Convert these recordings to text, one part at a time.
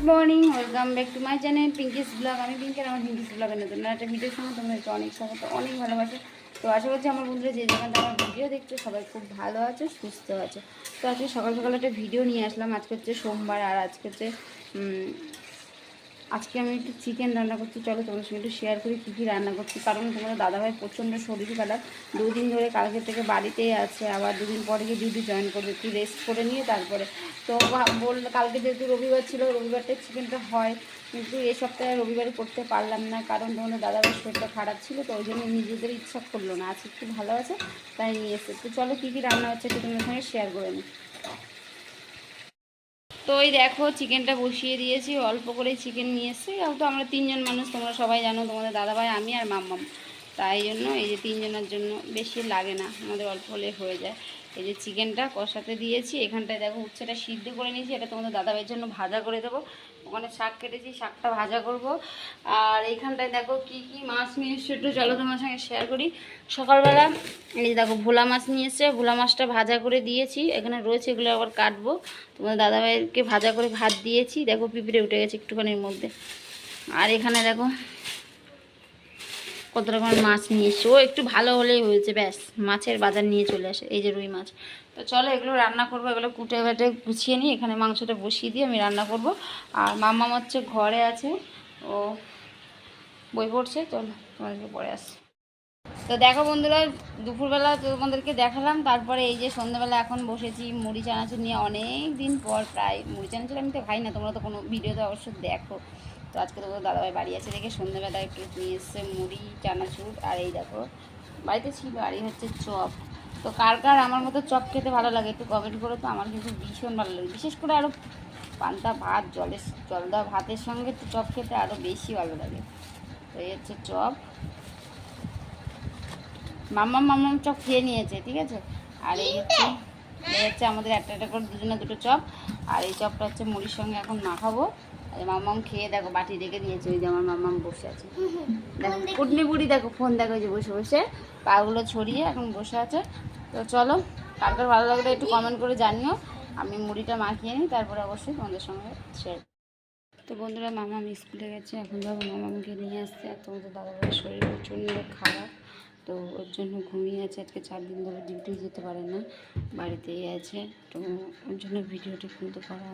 Good morning welcome back to my channel Pinky's blog আমি পিঙ্কের আমার পিঙ্কিস ব্লগের নতুন একটা ভিডিওর সঙ্গে তোমাদেরকে অনেক স্বাগত অনেক ভালোবাসে। তো আশা করছি আমার বন্ধুরা যে যেখানে আমার ভিডিও দেখছ, সবাই খুব ভালো আছে, সুস্থ আছে। তো আজকে সকাল সকাল একটা ভিডিও নিয়ে আসলাম। আজকে হচ্ছে সোমবার আর আজকে হচ্ছে আজকে আমি একটু চিকেন রান্না করছি, চলো তোমার সঙ্গে একটু শেয়ার করি কী কী রান্না করছি। কারণ তোমার দাদাভাই প্রচণ্ড শরীর খারাপ দুদিন ধরে কালকে থেকে বাড়িতেই আছে, আবার দুদিন পরে গিয়ে ডিউটি জয়েন করবে। একটু রেস্ট করে নিয়ে তারপরে। তো বলল কালকে যেহেতু রবিবার ছিল রবিবারটাই চিকেনটা হয়। কিন্তু এই সপ্তাহে রবিবারে করতে পারলাম না, কারণ তোমাদের দাদাভাই শরীরটা খারাপ ছিল, তো ওই জন্য নিজেদের ইচ্ছা করল না। আজকে একটু ভালো আছে, তাই নিয়ে এসে তো চলো কী কী রান্না হচ্ছে একটু তোমাদের সঙ্গে শেয়ার করে নিই। তো ওই দেখো, চিকেনটা বসিয়ে দিয়েছি। অল্প করে চিকেন নিয়ে এসেছি। তো আমরা তিনজন মানুষ, তোমরা সবাই জানো, তোমাদের দাদাভাই, আমি আর মাম্মাম। তাই জন্য এই যে তিনজনের জন্য বেশি লাগে না, আমাদের অল্প হলে হয়ে যায়। এই যে চিকেনটা কষাতে দিয়েছি, এখানটায় দেখো উচ্ছেটা সিদ্ধ করে নিয়েছি, এটা তোমাদের দাদাভাইয়ের জন্য ভাজা করে দেবো। ওখানে শাক কেটেছি, শাকটা ভাজা করব। আর এইখানটায় দেখো কি কি মাছ নিয়ে এসছে, একটু চলো তোমার সঙ্গে শেয়ার করি। সকালবেলা এই দেখো ভোলা মাছ নিয়ে এসছে, ভোলা মাছটা ভাজা করে দিয়েছি। এখানে রয়েছে, এগুলো আবার কাটবো। তোমাদের দাদাভাইকে ভাজা করে ভাত দিয়েছি। দেখো পিঁপড়ে উঠে গেছে একটুখানির মধ্যে। আর এখানে দেখো কত রকমের মাছ নিয়ে এসছে। ও একটু ভালো হলেই হয়েছে, ব্যাস। মাছের বাজার নিয়ে চলে আসে, এই যে রুই মাছ। তো চলো এগুলো রান্না করব, এগুলো কুটে বেটে গুছিয়ে নিই এখানে মাংসটা বসিয়ে দিয়ে আমি রান্না করব। আর মাম্মা হচ্ছে ঘরে আছে, ও বই পড়ছে চলো তোমাদেরকে পরে আসি তো দেখো বন্ধুরা, দুপুরবেলা তোমাদেরকে দেখালাম, তারপরে এই যে সন্ধ্যাবেলা এখন বসেছি মুড়ি চানাচুর নিয়ে অনেক দিন পর, প্রায় মুড়ি চানাচুর আমি তো খাই না, তোমরা তো কোনো ভিডিওতে অবশ্যই দেখো। তো আজকে তোমাদের দাদাভাই বাড়ি আছে দেখে সন্ধ্যাবেলা একটু নিয়ে এসছে মুড়ি, চানাচুর আর এই দেখো, বাড়িতে ছিল আর এই হচ্ছে চপ। তো কার কার আমার মতো চপ খেতে ভালো লাগে একটু কমেন্ট করো তো, আমার কিন্তু ভীষণ ভালো লাগে। বিশেষ করে আরও পান্তা ভাত, জলের জল দেওয়া ভাতের সঙ্গে তো চপ খেতে আরও বেশি ভালো লাগে। তো এই হচ্ছে চপ। মাম্মা মাম্মাম চপ খেয়ে নিয়েছে, ঠিক আছে? আর এই হচ্ছে এই হচ্ছে আমাদের একটা একটা করে দুজনে দুটো চপ। আর এই চপটা হচ্ছে মুড়ির সঙ্গে এখন মাখাবো। মাম্মাম খেয়ে দেখো বাটি রেখে দিয়েছে ওই যে আমার মাম্মাম বসে আছে। দেখো কুটনি বুড়ি দেখো ফোন দেখো ওই যে বসে বসে পাগুলো ছড়িয়ে এখন বসে আছে। তো চলো কালকে ভালো লাগলে একটু কমেন্ট করে জানিও। আমি মুড়িটা মাখিয়ে নিই তারপরে অবশ্যই তোমাদের সঙ্গে শেয়ার তো বন্ধুরা মামা আমি স্কুলে গেছে এখন যাব মামাকে নিয়ে আসতে আর তোমাদের দাদাভাইয়ের শরীর প্রচণ্ড খারাপ তো ওর জন্য ঘুমিয়ে আছে। আজকে চার দিন ধরে ডিউটি যেতে পারে না বাড়িতেই আছে তো ওর জন্য ভিডিওটি কিন্তু করা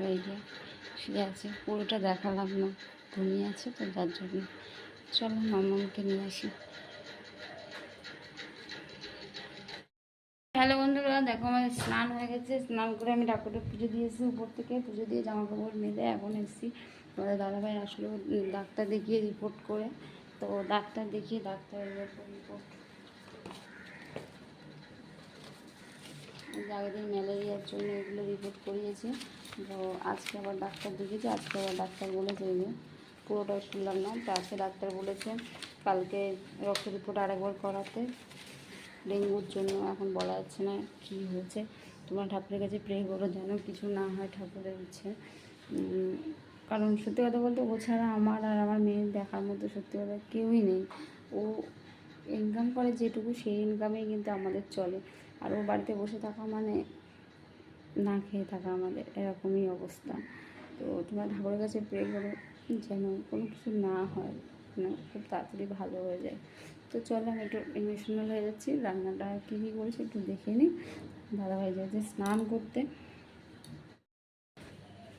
তো এই শুয়ে আছে, পুরোটা দেখালাম না। ঘুমিয়ে আছে তো, যার জন্য। চলো মামাকে নিয়ে আসি। হ্যালো বন্ধুরা, দেখো আমাদের স্নান হয়ে গেছে। স্নান করে আমি ঠাকুরের পুজো দিয়েছি উপর থেকে। পুজো দিয়ে জামা কাপড় মেলে এখন এসেছি। আমাদের দাদাভাই আসলো ডাক্তার দেখিয়ে রিপোর্ট করে। তো ডাক্তার দেখিয়ে ডাক্তারের রিপোর্ট আগের দিন ম্যালেরিয়ার জন্য এগুলো রিপোর্ট করিয়েছি। তো আজকে আবার ডাক্তার দেখিয়েছি, আজকে আবার ডাক্তার বলেছে যে, পুরোটা শুনলাম না, তো আজকে ডাক্তার বলেছে কালকে রক্ত রিপোর্ট আরেকবার করাতে। ডেঙ্গুর জন্য এখন বলা যাচ্ছে না কী হয়েছে। তোমার ঠাকুরের কাছে প্রে করো যেন কিছু না হয় ঠাকুরের ইচ্ছে। কারণ সত্যি কথা বলতে ও ছাড়া আমার আর আমার মেয়ের দেখার মতো সত্যি কথা কেউই নেই। ও ইনকাম করে যেটুকু, সেই ইনকামেই কিন্তু আমাদের চলে। আর ও বাড়িতে বসে থাকা মানে না খেয়ে থাকা আমাদের এরকমই অবস্থা। তো তোমার ঠাকুরের কাছে প্রে করো যেন কোনো কিছু না হয়, যেন খুব তাড়াতাড়ি ভালো হয়ে যায়। তো চলো আমি একটু ইমোশনাল হয়ে যাচ্ছি, রান্নাটা কী কী করেছি একটু দেখে নিই। দাদাভাই যাচ্ছে স্নান করতে।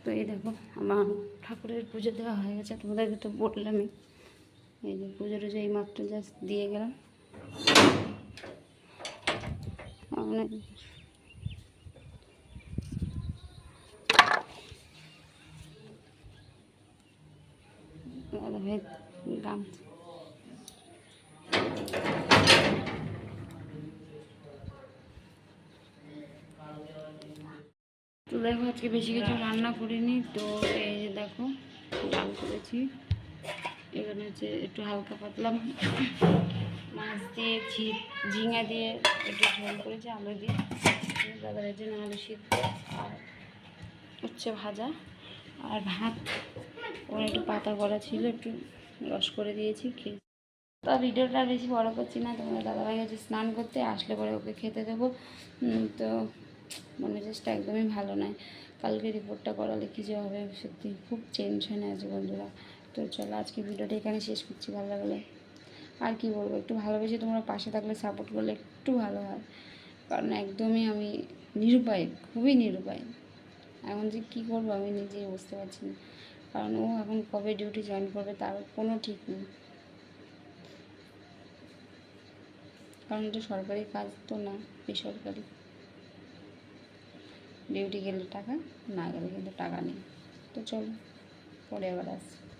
তো এই দেখো, আমার ঠাকুরের পুজো দেওয়া হয়ে গেছে, তোমাদেরকে তো বললামই। এই যে পুজো টুজো এই মাত্র জাস্ট দিয়ে গেলাম। মানে গামছা তো দেখো আজকে বেশি কিছু রান্না করিনি, তো এই যে দেখো ডাল করেছি। এখানে হচ্ছে একটু হালকা পাতলাম মাছ দিয়ে ঝিঙা দিয়ে একটু ঝোল করেছি, আলু দিয়ে। দাদার জন্য আলু সিদ্ধ আর হচ্ছে ভাজা আর ভাত। ওর একটু পাতা করা ছিল, একটু রস করে দিয়েছি, খেয়ে তো ভিডিওটা বেশি বড় করছি না, তোমরা দাদাভাই গেছে স্নান করতে, আসলে পরে ওকে খেতে দেবো। তো মনে চেষ্টা একদমই ভালো নয়। কালকে রিপোর্টটা করালে কী যে হবে, সত্যি খুব টেনশনে আছে বন্ধুরা। তো চলো আজকে ভিডিওটা এখানে শেষ করছি, ভালো লাগলে। আর কি বলব, একটু ভালোবেসে তোমরা পাশে থাকলে সাপোর্ট করলে একটু ভালো হয়। কারণ একদমই আমি নিরুপায়, খুবই নিরুপায়। এখন যে কী করব, আমি নিজেই বুঝতে পারছি না। কারণ ও এখন কবে ডিউটি জয়েন করবে তার কোনো ঠিক নেই। কারণ এটা সরকারি কাজ তো না, বেসরকারি। ডিউটি গেলে টাকা, না গেলে কিন্তু টাকা নেই। তো চলো, পরে আবার আসছি।